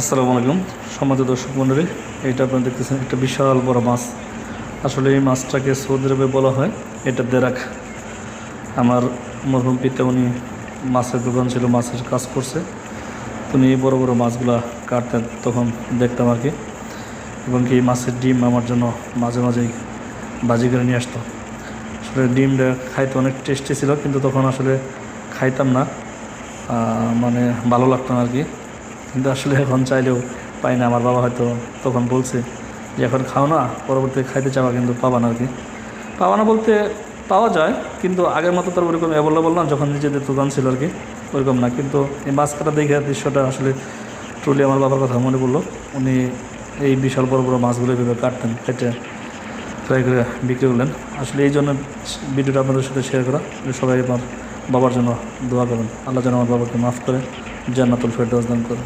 আসসালামু আলাইকুম। সমাজের দর্শক মণ্ডলী, এইটা আপনারা দেখতেছেন একটা বিশাল বড় মাছ। আসলে এই মাছটাকে সৌদি বলা হয়। এটা দেরাক। আমার মরহুম পিতা উনি মাছের দোকান ছিল, মাছের কাজ করছে। উনি এই বড় বড় মাছগুলা কাটতেন তখন দেখতাম আর কি। এবং কি মাছের ডিম আমার জন্য মাঝে মাঝেই বাজি করে নিয়ে আসতো। আসলে ডিমটা খাইতে অনেক টেস্টি ছিল, কিন্তু তখন আসলে খাইতাম না। মানে ভালো লাগতো না আর কি। কিন্তু আসলে এখন চাইলেও পাই না। আমার বাবা হয়তো তখন বলছে যে, এখন খাও না, পরবর্তীতে খাইতে চাওয়া কিন্তু পাবা না আর কি পাওয়া না বলতে পাওয়া যায়, কিন্তু আগের মতো তার ওরকম অ্যাভেলেবল না, যখন নিজেদের দোকান ছিল আর কি ওরকম না। কিন্তু এই মাছ কাটা দেখে দৃশ্যটা আসলে ট্রুলি আমার বাবার কথা মনে পড়ল। উনি এই বিশাল বড় বড় মাছগুলো এভাবে কাটতেন, কেটে ফ্রাই করে বিক্রি করলেন। আসলে এই জন্য ভিডিওটা আপনাদের সাথে শেয়ার করা। সবাই আমার বাবার জন্য দোয়া করুন আল্লাহ যেন আমার বাবাকে মাফ করে, জান্নাতুল ফেরদৌস দান করে